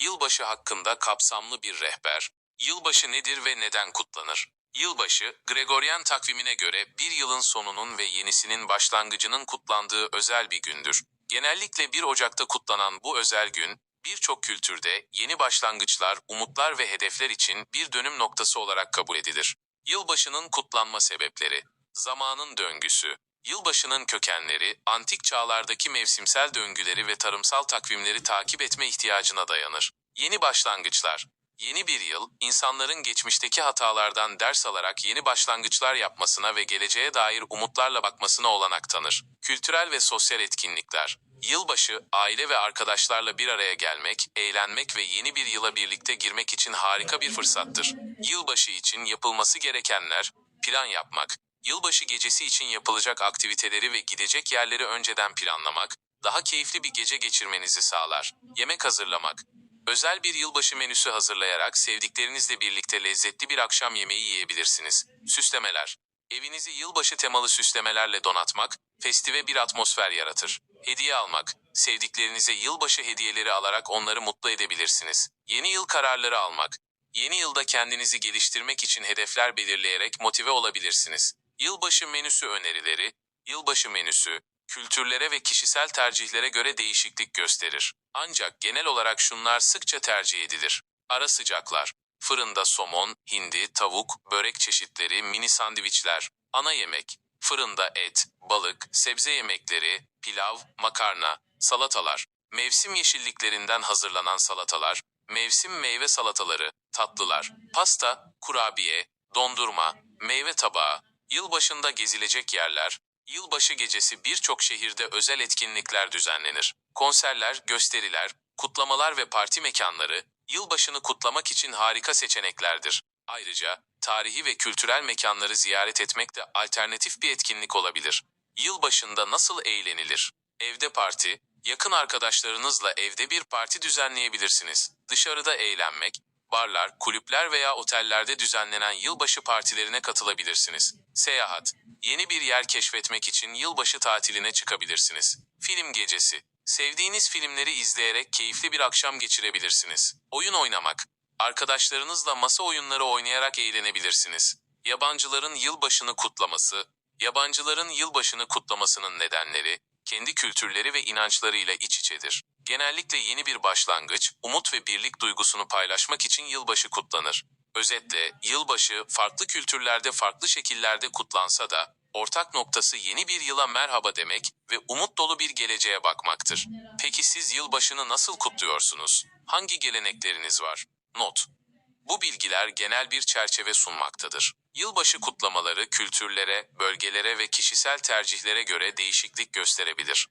Yılbaşı hakkında kapsamlı bir rehber. Yılbaşı nedir ve neden kutlanır? Yılbaşı, Gregorian takvimine göre bir yılın sonunun ve yenisinin başlangıcının kutlandığı özel bir gündür. Genellikle 1 Ocak'ta kutlanan bu özel gün, birçok kültürde yeni başlangıçlar, umutlar ve hedefler için bir dönüm noktası olarak kabul edilir. Yılbaşının kutlanma sebepleri Zamanın döngüsü Yılbaşının kökenleri, antik çağlardaki mevsimsel döngüleri ve tarımsal takvimleri takip etme ihtiyacına dayanır. Yeni başlangıçlar Yeni bir yıl, insanların geçmişteki hatalardan ders alarak yeni başlangıçlar yapmasına ve geleceğe dair umutlarla bakmasına olanak tanır. Kültürel ve sosyal etkinlikler Yılbaşı, aile ve arkadaşlarla bir araya gelmek, eğlenmek ve yeni bir yıla birlikte girmek için harika bir fırsattır. Yılbaşı için yapılması gerekenler, plan yapmak, Yılbaşı gecesi için yapılacak aktiviteleri ve gidecek yerleri önceden planlamak, daha keyifli bir gece geçirmenizi sağlar. Yemek hazırlamak. Özel bir yılbaşı menüsü hazırlayarak sevdiklerinizle birlikte lezzetli bir akşam yemeği yiyebilirsiniz. Süslemeler. Evinizi yılbaşı temalı süslemelerle donatmak, festive bir atmosfer yaratır. Hediye almak. Sevdiklerinize yılbaşı hediyeleri alarak onları mutlu edebilirsiniz. Yeni yıl kararları almak. Yeni yılda kendinizi geliştirmek için hedefler belirleyerek motive olabilirsiniz. Yılbaşı menüsü önerileri, yılbaşı menüsü, kültürlere ve kişisel tercihlere göre değişiklik gösterir. Ancak genel olarak şunlar sıkça tercih edilir. Ara sıcaklar, fırında somon, hindi, tavuk, börek çeşitleri, mini sandviçler, ana yemek, fırında et, balık, sebze yemekleri, pilav, makarna, salatalar, mevsim yeşilliklerinden hazırlanan salatalar, mevsim meyve salataları, tatlılar, pasta, kurabiye, dondurma, meyve tabağı, Yılbaşında gezilecek yerler, yılbaşı gecesi birçok şehirde özel etkinlikler düzenlenir. Konserler, gösteriler, kutlamalar ve parti mekanları, yılbaşını kutlamak için harika seçeneklerdir. Ayrıca, tarihi ve kültürel mekanları ziyaret etmek de alternatif bir etkinlik olabilir. Yılbaşında nasıl eğlenilir? Evde parti, yakın arkadaşlarınızla evde bir parti düzenleyebilirsiniz. Dışarıda eğlenmek, barlar, kulüpler veya otellerde düzenlenen yılbaşı partilerine katılabilirsiniz. Seyahat, yeni bir yer keşfetmek için yılbaşı tatiline çıkabilirsiniz. Film gecesi, sevdiğiniz filmleri izleyerek keyifli bir akşam geçirebilirsiniz. Oyun oynamak, arkadaşlarınızla masa oyunları oynayarak eğlenebilirsiniz. Yabancıların yılbaşını kutlaması, yabancıların yılbaşını kutlamasının nedenleri, kendi kültürleri ve inançlarıyla iç içedir. Genellikle yeni bir başlangıç, umut ve birlik duygusunu paylaşmak için yılbaşı kutlanır. Özetle, yılbaşı farklı kültürlerde farklı şekillerde kutlansa da, ortak noktası yeni bir yıla merhaba demek ve umut dolu bir geleceğe bakmaktır. Peki siz yılbaşını nasıl kutluyorsunuz? Hangi gelenekleriniz var? Not. Bu bilgiler genel bir çerçeve sunmaktadır. Yılbaşı kutlamaları kültürlere, bölgelere ve kişisel tercihlere göre değişiklik gösterebilir.